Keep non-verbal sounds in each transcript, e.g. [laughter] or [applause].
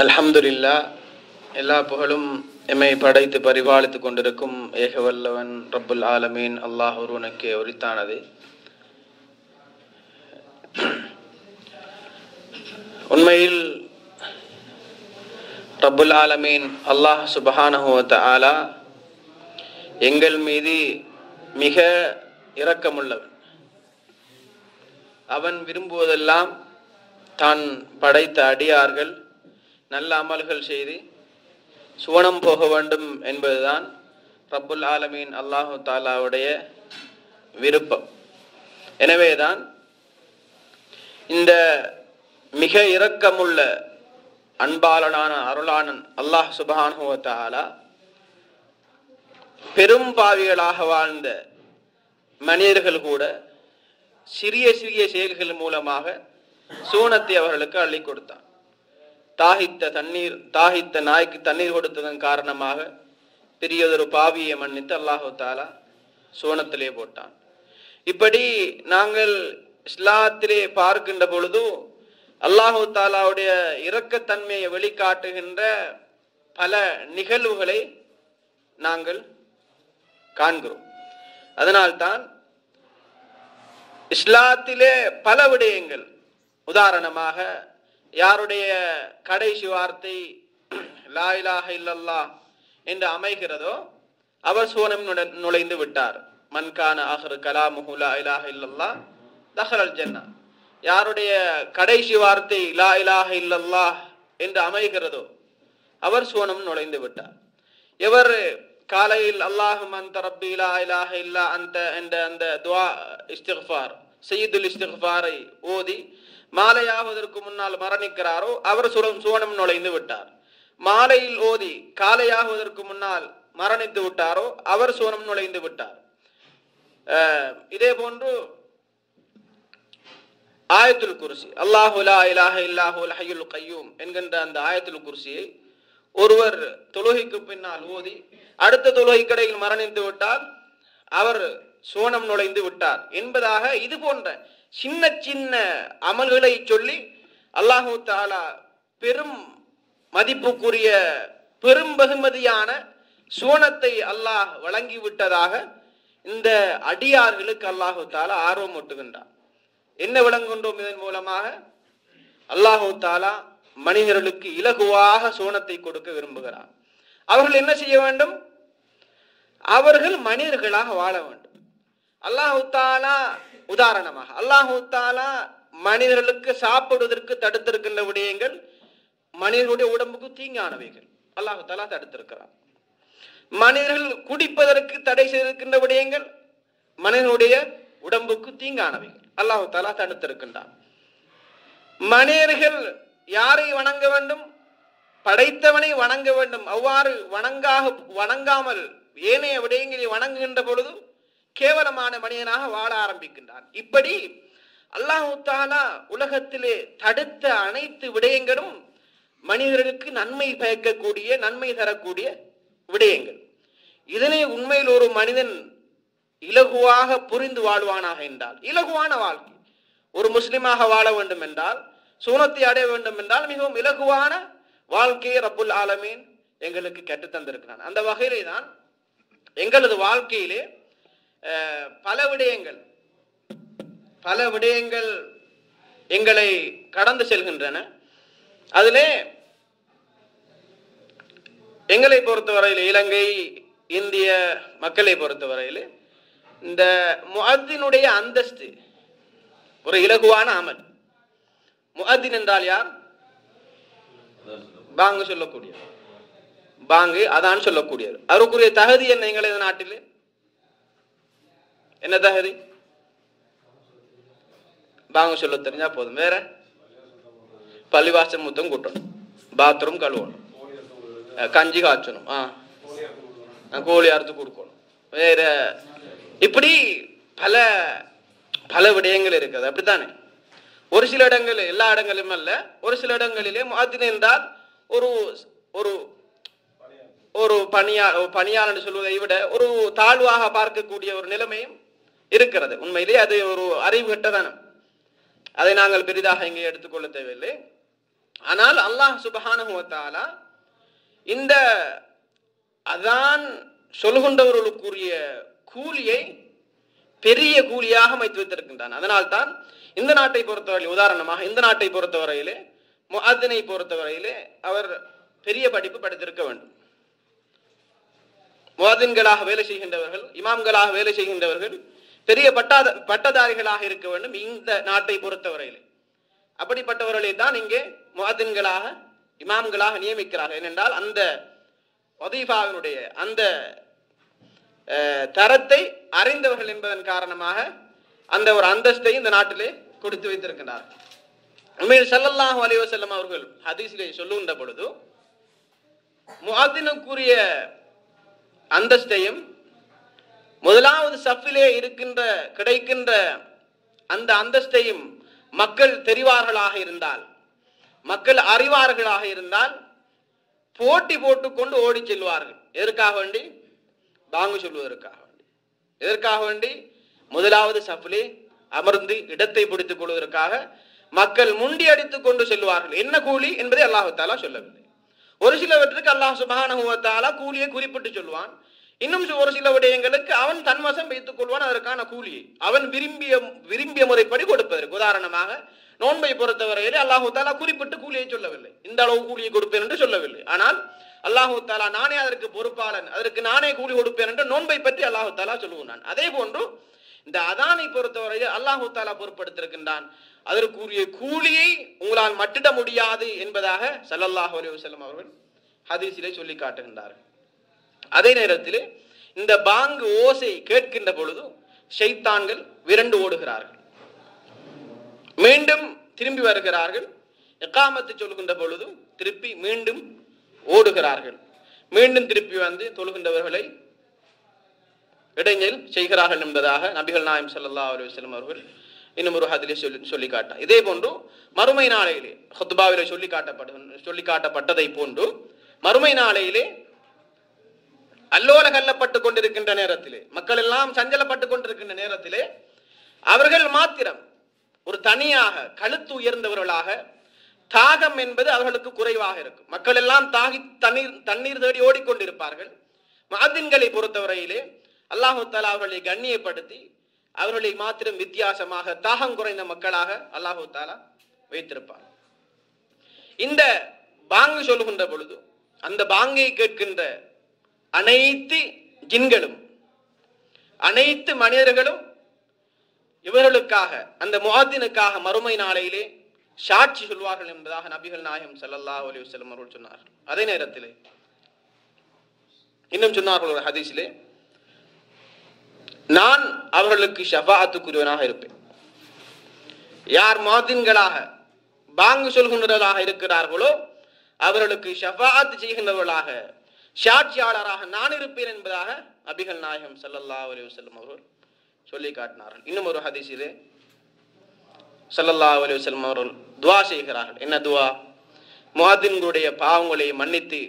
அல்ஹம்துலில்லா எல்லா புகழும் எம்மை படைத்து பரிபாலித்து கொண்டிருக்கும் ஏகவல்லவன் ரப்புல் ஆலமீன். அல்லாஹ் ஒருவனுக்கே உரித்தானது. உண்மையில் ரப்புல் ஆலமீன் அல்லாஹ் சுபஹானஹுவத் ஆலா எங்கள் மீது மிக இரக்கமுள்ளவன். அவன் விரும்புவதெல்லாம் தான் படைத்த அடியார்கள். நல்ல அமல்கள் செய்து சுவனம் போக வேண்டும் என்பதுதான் ரப்புல் ஆலமீன் அல்லாஹு தாலாவுடைய விருப்பம். எனவேதான் இந்த மிக இரக்கமுள்ள அன்பாளனான அருளானன் அல்லாஹ் சுபஹானுவ தாலா பெரும் பாவிகளாக வாழ்ந்த மனிதர்கள் கூட சிறிய சிறிய செயல்கள் மூலமாக சூனத்தை அவர்களுக்கு அள்ளி கொடுத்தான். தாகித்த தண்ணீர் தாகித்த நாய்க்கு தண்ணீர் கொடுத்ததன் காரணமாக பெரியதொரு பாவியை மன்னித்து அல்லாஹு தாலா சோனத்திலே போட்டான். இப்படி நாங்கள் இஸ்லாத்திலே பார்க்கின்ற பொழுது அல்லாஹு தாலாவுடைய இரக்கத்தன்மையை வெளிக்காட்டுகின்ற பல நிகழ்வுகளை நாங்கள் காண்கிறோம். அதனால்தான் இஸ்லாத்திலே பல விடயங்கள் உதாரணமாக யாருடைய கடைசி வார்த்தை [clears throat] லாயிலாக இல்லல்லா என்று அமைகிறதோ அவர் சோனம் நுழைந்து விட்டார். மன்கான அஹர் கலா முஹுலா இலாக இல்லல்லா தஹரல் ஜன்னா. யாருடைய கடைசி வார்த்தை லா இலாக இல்லல்லா என்று அமைகிறதோ அவர் சோனம் நுழைந்து விட்டார். எவர் காலையில் அல்லாஹும் அந்த ரப்பி லா இலாக இல்லா அந்த என்ற அந்த துவா இஸ்திஃபார் சையீதுல் இஸ்திஃபாரை ஓதி மாலையாவதற்கு முன்னால் மரணிக்கிறாரோ அவர் சுரம் சுவனம் நுழைந்து விட்டார். மாலையில் ஓதி காலையாகுவதற்கு முன்னால் மரணித்து விட்டாரோ அவர் சுவனம் நுழைந்து விட்டார். இதே போன்று ஆயத்துல் குருசி அல்லாஹுலா இலாஹ கையூம் என்கின்ற அந்த ஆயத்துல் குருசியை ஒருவர் தொழுகைக்கு பின்னால் ஓதி அடுத்த தொழுகை கடையில் மரணித்து விட்டால் அவர் சோனம் நுழைந்து விட்டார் என்பதாக இது போன்ற சின்ன சின்ன அமல்களை சொல்லி அல்லாஹு தாலா பெரும் மதிப்புக்குரிய பெரும் பகுமதியான சுவனத்தை அல்லாஹ் வழங்கிவிட்டதாக இந்த அடியார்களுக்கு அல்லாஹு தாலா ஆர்வம் ஒட்டுகின்றார் என்ன விளங்குகின்றோம் இதன் மூலமாக? அல்லாஹு தாலா மனிதர்களுக்கு இலகுவாக சுவனத்தை கொடுக்க விரும்புகிறார் அவர்கள் என்ன செய்ய வேண்டும்? அவர்கள் மனிதர்களாக வாழ வேண்டும். அல்லாஹு தாலா உதாரணமாக அல்லாஹு தாலா மனிதர்களுக்கு சாப்பிடுவதற்கு தடுத்திருக்கின்ற விடயங்கள் மனிதர்களுடைய உடம்புக்கு தீங்கானவைகள். அல்லாஹு தாலா தடுத்திருக்கிறார் மனிதர்கள் குடிப்பதற்கு தடை செய்திருக்கின்ற விடயங்கள் மனிதனுடைய உடம்புக்கு தீங்கானவைகள். அல்லாஹு தாலா தடுத்திருக்கின்றார் மனிதர்கள் யாரை வணங்க வேண்டும்? படைத்தவனை வணங்க வேண்டும். அவ்வாறு வணங்காக வணங்காமல் ஏனைய விடயங்களை வணங்குகின்ற பொழுது கேவலமான மனிதனாக வாழ ஆரம்பிக்கின்றான். இப்படி அல்லாஹு தாலா உலகத்திலே தடுத்த அனைத்து விடயங்களும் மனிதர்களுக்கு நன்மை பயக்கக்கூடிய நன்மை தரக்கூடிய விடயங்கள். இதனை உண்மையில் ஒரு மனிதன் இலகுவாக புரிந்து வாழ்வானாக என்றால் இலகுவான வாழ்க்கை. ஒரு முஸ்லிமாக வாழ வேண்டும் என்றால் சூனத்தை அடைய வேண்டும் என்றால் மிகவும் இலகுவான வாழ்க்கையை ரப்புல் ஆலமீன் எங்களுக்கு கற்றுத்தந்திருக்கிறான். அந்த வகையிலே தான் எங்களது வாழ்க்கையிலே பல விடயங்கள். பல விடயங்கள் எங்களை கடந்து செல்கின்றன. அதிலே எங்களை பொறுத்தவரையில் இலங்கை இந்திய மக்களை பொறுத்தவரையில் இந்த முஅத்தினுடைய அந்தஸ்து ஒரு இலகுவான அமல். முஅத்தின் என்றால் யார்? பாங்கு சொல்லக்கூடிய பாங்கு அதான் சொல்லக்கூடியவர். அவருக்குரிய தகுதி என்ன எங்களது நாட்டில்? என்ன தகுதி பாங்க சொல்ல தெரிஞ்சா போதும். வேற? பள்ளிவாசல் முத்தம் கூட்டணும் பாத்ரூம் கழுவணும். கஞ்சி காய்ச்சணும். ஆ. கோழி அறுத்து கொடுக்கணும். வேற? இப்படி பல பல விடயங்கள் இருக்குது. அப்படித்தானே? ஒரு சில இடங்கள் எல்லா இடங்களிலும் அல்ல. ஒரு சில இடங்களிலே மாதின் என்றால் ஒரு ஒரு ஒரு பணியா பணியாளர் சொல்வதை விட ஒரு தாழ்வாக பார்க்கக்கூடிய ஒரு நிலைமையும் இருக்கிறது. உண்மையிலேயே அது ஒரு அறிவு கட்டதானம் அதை நாங்கள் பெரிதாக இங்கே எடுத்துக்கொள்ள தேவையில்லை. ஆனால் அல்லாஹ் சுபஹானுவத்தாலா இந்த அதான் சொல்கின்றவர்களுக்குரிய கூலியை பெரிய கூலியாக அமைத்து வைத்திருக்கின்றான். அதனால்தான் இந்த நாட்டை பொறுத்தவரையில் உதாரணமாக இந்த நாட்டை பொறுத்தவரையிலே முஅத்தினை பொறுத்தவரையிலே அவர் பெரிய படிப்பு படித்திருக்க வேண்டும். முவாதின்களாக வேலை செய்கின்றவர்கள் இமாம்களாக வேலை செய்கின்றவர்கள் பெரிய பட்டாத பட்டதாரிகளாக இருக்க வேண்டும் இந்த நாட்டை பொறுத்தவரையிலே. அப்படிப்பட்டவர்களை தான் இங்கே முவாதின்களாக இமாம்களாக நியமிக்கிறார்கள். ஏனென்றால் அந்த வதீஃபாவினுடைய அந்த அஹ், தரத்தை அறிந்தவர்கள் என்பதன் காரணமாக அந்த ஒரு அந்தஸ்தை இந்த நாட்டிலே கொடுத்து வைத்திருக்கிறார் உண்மையில் ஸல்லல்லாஹு அலைஹி அவர்கள் ஹதீஸிலே சொல்லுகின்ற பொழுது முஅத்தினுக்குரிய அந்தஸ்தையும் முதலாவது சஃபிலே இருக்கின்ற கிடைக்கின்ற அந்த அந்தஸ்தையும் மக்கள் தெரிவார்களாக இருந்தால் மக்கள் அறிவார்களாக இருந்தால் போட்டி போட்டுக்கொண்டு ஓடி செல்வார்கள். எதற்காக வேண்டி? பாங்கு சொல்வதற்காக வேண்டி. எதற்காக வேண்டி? முதலாவது சஃபிலே அமர்ந்து இடத்தை பிடித்துக் கொள்வதற்காக மக்கள் முண்டி அடித்துக் கொண்டு செல்வார்கள். என்ன கூலி என்பதை அல்லாஹு தாலா சொல்லவில்லை. ஒரு சிலவற்றுக்கு அல்லாஹ் சுபஹானஹு கூலியை குறிப்பிட்டு சொல்வான் இன்னும் ஒரு சில விடயங்களுக்கு அவன் தன்வசம் வைத்துக் கொள்வான் அதற்கான கூலியை அவன் விரும்பிய விரும்பிய முறைப்படி கொடுப்பதற்கு. உதாரணமாக நோன்பை பொறுத்தவரையிலே அல்லாஹு தாலா குறிப்பிட்டு கூலியை சொல்லவில்லை. இந்த அளவு கூலியை கொடுப்பேன் என்று சொல்லவில்லை. ஆனால் அல்லாஹு தாலா நானே அதற்கு பொறுப்பாளன் அதற்கு நானே கூலி கொடுப்பேன் என்று நோன்பை பற்றி அல்லாஹு தாலா சொல்லுவான் அதே போன்று இந்த அதானை பொறுத்தவரையில் அல்லாஹு தாலா பொறுப்படுத்திருக்கின்றான். அதற்குரிய கூலியை உங்களால் மட்டிட முடியாது என்பதாக ஸல்லல்லாஹு அலி வசலம் அவர்கள் ஹதீசிலே சொல்லி காட்டுகின்றார்கள். அதே நேரத்தில் இந்த பாங்கு ஓசை கேட்கின்ற பொழுது ஷைத்தான்கள் விரண்டு ஓடுகிறார்கள். மீண்டும் திரும்பி வருகிறார்கள். எக்காமத்து சொல்கின்ற பொழுது திருப்பி மீண்டும் ஓடுகிறார்கள். மீண்டும் திருப்பி வந்து தொழுகின்றவர்களை இடைஞ்சல் செய்கிறார்கள் என்பதாக நபிகள் நாயம் சல்லா அலி வஸ்லம் அவர்கள் இன்னும் ஒரு ஹதிலே சொல்லி சொல்லி காட்டார் இதே போன்று மறுமை நாளையிலே ஹுத்பாவிலே சொல்லி காட்டப்படு சொல்லி காட்டப்பட்டதை போன்று மறுமை நாளையிலே அல்லோல கல்லப்பட்டு கொண்டிருக்கின்ற நேரத்திலே மக்கள் எல்லாம் சஞ்சலப்பட்டு கொண்டிருக்கின்ற நேரத்திலே அவர்கள் மாத்திரம் ஒரு தனியாக கழுத்து உயர்ந்தவர்களாக தாகம் என்பது அவர்களுக்கு குறைவாக இருக்கும். மக்கள் எல்லாம் தாகி தண்ணீர் தண்ணீர் தேடி ஓடிக்கொண்டிருப்பார்கள். மாதின்களை பொறுத்தவரையிலே அல்லாஹு தாலா அவர்களை கண்ணியப்படுத்தி அவர்களை மாத்திரம் வித்தியாசமாக தாகம் குறைந்த மக்களாக அல்லாஹு தாலா வைத்திருப்பார். இந்த பாங்கு சொல்லுகின்ற பொழுது அந்த பாங்கை கேட்கின்ற அனைத்து ஜின்களும் அனைத்து மனிதர்களும் இவர்களுக்காக அந்த முஆத்தினுக்காக மறுமை நாளையிலே சாட்சி சொல்வார்கள் என்பதாக நபிகள் நாயகம் செல்லல்லா அலைஹி வஸல்லம் அவர்கள் சொன்னார்கள். அதே நேரத்திலே இன்னும் சொன்னார்கள் ஒரு ஹதீஸிலே நான் அவர்களுக்கு ஷபாத்துக்குரியவனாக இருப்பேன். யார் மாதின்களாக பாங்கு சொல்கின்றதாக இருக்கிறார்களோ அவர்களுக்கு ஷஃபாஅத் செய்கின்றவர்களாக சாட்சியாளராக நான் இருப்பேன் என்பதாக நபிகள் நாயகம் சல்லல்லா அலி வஸல்லம் அவர்கள் சொல்லி காட்டினார்கள். இன்னும் ஒரு ஹதீஸிலே சல்லல்லா அலி வஸல்லம் அவர்கள் துவா செய்கிறார்கள். என்ன துவா? முஹாத்தின்களுடைய பாவங்களை மன்னித்து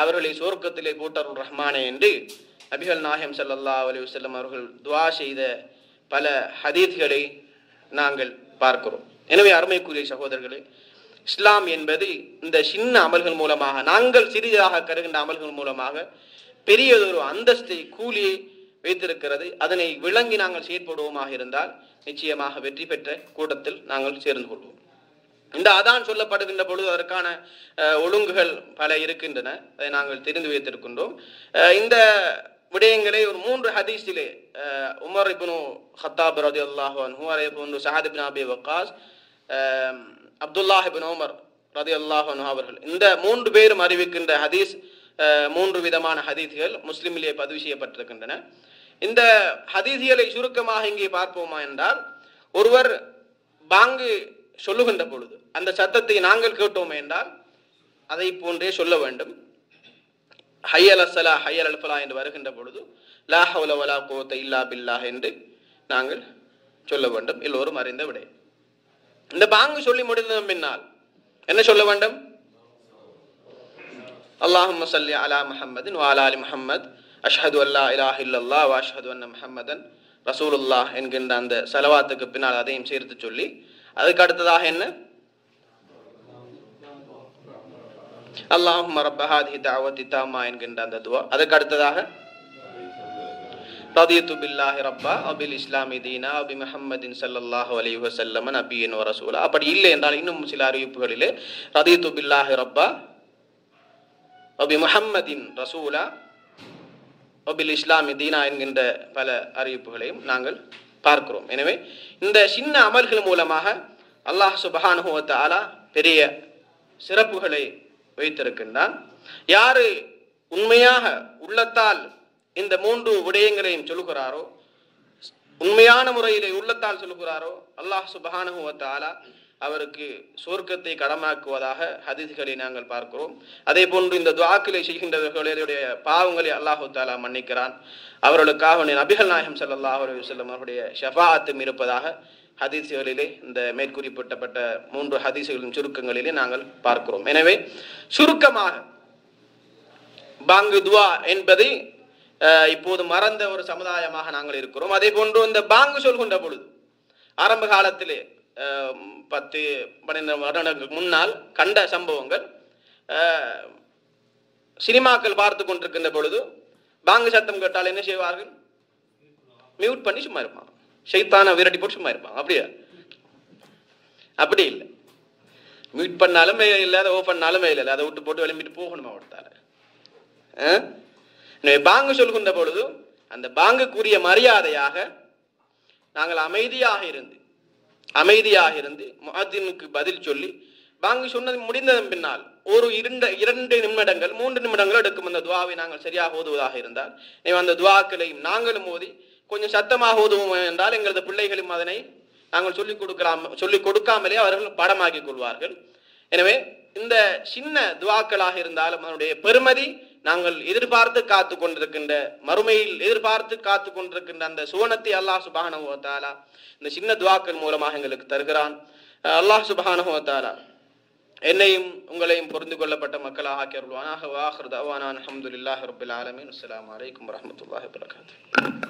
அவர்களை சுவர்க்கத்திலே கூட்டருள் ரஹ்மானே என்று நபிகள் நாயகம் சல்லல்லா அலி வஸல்லம் அவர்கள் துவா செய்த பல ஹதீத்களை நாங்கள் பார்க்கிறோம். எனவே அருமைக்குரிய சகோதரர்களே இஸ்லாம் என்பது இந்த சின்ன அமல்கள் மூலமாக நாங்கள் சிறியதாக கருகின்ற அமல்கள் மூலமாக பெரியதொரு அந்தஸ்தை கூலியை வைத்திருக்கிறது. அதனை விளங்கி நாங்கள் செயற்படுவோமாக இருந்தால் நிச்சயமாக வெற்றி பெற்ற கூட்டத்தில் நாங்கள் சேர்ந்து கொள்வோம். இந்த அதான் சொல்லப்படுகின்ற பொழுது அதற்கான ஒழுங்குகள் பல இருக்கின்றன. அதை நாங்கள் தெரிந்து வைத்திருக்கின்றோம். இந்த விடயங்களை ஒரு மூன்று ஹதீஸிலே உமர் இப்னு ஹத்தாப் ரதி அல்லாஹு அதே போன்று சஹாத் இப்னு அபி வக்காஸ் அப்துல்லாஹிபின் உமர் ரதி அல்லாஹன் அவர்கள். இந்த மூன்று பேரும் அறிவிக்கின்ற ஹதீஸ் மூன்று விதமான ஹதீஸ்கள் முஸ்லிமிலே பதிவு செய்யப்பட்டிருக்கின்றன. இந்த ஹதீஸ்களை சுருக்கமாக இங்கே பார்ப்போமா என்றால் ஒருவர் பாங்கு சொல்லுகின்ற பொழுது அந்த சத்தத்தை நாங்கள் கேட்டோம் என்றால் அதை போன்றே சொல்ல வேண்டும். ஹையல் அசலா ஹையல் அல்ஃபலா என்று வருகின்ற பொழுது லா ஹவுல வலா கோத்த இல்லா பில்லாஹ் என்று நாங்கள் சொல்ல வேண்டும். எல்லோரும் அறிந்த விடை. இந்த பாங்கு சொல்லி முடிந்ததன் பின்னால் என்ன சொல்ல வேண்டும்? அல்லாஹும் சல்லி அலா முஹம்மதின் வாலா அலி முஹம்மத். அஷ்ஹது அல்லா இலாஹ் இல்லல்லா வாஷ்ஹது அஷ்ஹது அன்ன முஹம்மதன் ரசூலுல்லா என்கின்ற அந்த செலவாத்துக்கு பின்னால் அதையும் சேர்த்து சொல்லி அதுக்கு அடுத்ததாக என்ன? அல்லாஹும் ரப்பஹாதி தாவத்தி தாமா என்கின்ற அந்த துவா. அதுக்கு அடுத்ததாக ரதியத்து பில்லாஹி ரப்பா அபில் இஸ்லாமி தீனா அபி முஹம்மதின் ஸல்லல்லாஹு அலி வசல்லமன் அபியின் வ ரசூலா. அப்படி இல்லை என்றால் இன்னும் சில அறிவிப்புகளிலே ரதியத்து பில்லாஹி ரப்பா அபி முஹம்மதின் ரசூலா அபில் இஸ்லாமி தீனா என்கின்ற பல அறிவிப்புகளையும் நாங்கள் பார்க்கிறோம். எனவே இந்த சின்ன அமல்கள் மூலமாக அல்லாஹ் சுபஹானுஹு ஆலா பெரிய சிறப்புகளை வைத்திருக்கின்றான். யாரு உண்மையாக உள்ளத்தால் இந்த மூன்று விடயங்களையும் சொல்லுகிறாரோ? உண்மையான முறையிலே உள்ளத்தால் சொல்லுகிறாரோ? அல்லாஹ் சுபஹானஹு அவருக்கு சொர்க்கத்தை கடமாக்குவதாக ஹதீஸ்களை நாங்கள் பார்க்கிறோம். அதே போன்று இந்த துவாக்களை செய்கின்றவர்களுடைய பாவங்களை அல்லாஹு தாலா மன்னிக்கிறான். அவர்களுக்காக நபிகள் நாயகம் சல்லாஹ் அலுவலம் அவருடைய ஷஃபாத்தும் இருப்பதாக ஹதீசுகளிலே இந்த மேற்குறிப்பிட்டப்பட்ட மூன்று ஹதீசுகளின் சுருக்கங்களிலே நாங்கள் பார்க்கிறோம். எனவே சுருக்கமாக பாங்கு துவா என்பதை இப்போது மறந்த ஒரு சமுதாயமாக நாங்கள் இருக்கிறோம். அதே போன்று இந்த பாங்கு சொல்கின்ற பொழுது ஆரம்ப காலத்திலே பத்து பன்னிரண்டு வருடங்களுக்கு முன்னால் கண்ட சம்பவங்கள் சினிமாக்கள் பார்த்து கொண்டிருக்கின்ற பொழுது பாங்கு சத்தம் கேட்டால் என்ன செய்வார்கள்? மியூட் பண்ணி சும்மா இருப்பான். சைத்தான விரட்டி போட்டு சும்மா இருப்பான். அப்படியா? அப்படி இல்லை. மியூட் பண்ணாலும் இல்லை அதை ஓ பண்ணாலும் இல்லை அதை விட்டு போட்டு விளம்பிட்டு போகணுமா ஒருத்தால ஆ எனவே பாங்கு சொல்கின்ற பொழுது அந்த பாங்குக்குரிய மரியாதையாக நாங்கள் அமைதியாக இருந்து அமைதியாக இருந்து முஅத்தினுக்கு பதில் சொல்லி பாங்கு சொன்னது முடிந்ததன் பின்னால் ஒரு இரண்டு இரண்டு நிமிடங்கள் மூன்று நிமிடங்கள் எடுக்கும் அந்த துவாவை நாங்கள் சரியாக ஓதுவதாக இருந்தால் நீ அந்த துவாக்களையும் நாங்களும் ஓதி கொஞ்சம் சத்தமாக ஓதுவோம் என்றால் எங்களது பிள்ளைகளும் அதனை நாங்கள் சொல்லிக் கொடுக்கலாம் சொல்லிக் கொடுக்காமலே அவர்கள் பாடமாக்கிக் கொள்வார்கள். எனவே இந்த சின்ன துவாக்களாக இருந்தாலும் அதனுடைய பெருமதி நாங்கள் எதிர்பார்த்து காத்து கொண்டிருக்கின்ற மறுமையில் எதிர்பார்த்து காத்து கொண்டிருக்கின்ற அந்த சுவனத்தை அல்லாஹ் சுபஹானஹு இந்த சின்ன துவாக்கள் மூலமாக எங்களுக்கு தருகிறான். அல்லாஹ் சுபஹானஹு என்னையும் உங்களையும் புரிந்து கொள்ளப்பட்ட மக்களாக ஆக்கி அருள்வானாக. வாஹிர் தவானான் அஹமதுல்லாஹ் ரபுல் ஆலமின். அஸ்லாம் வலைக்கம் வரஹ்மத்துல்லாஹி வரகாத்து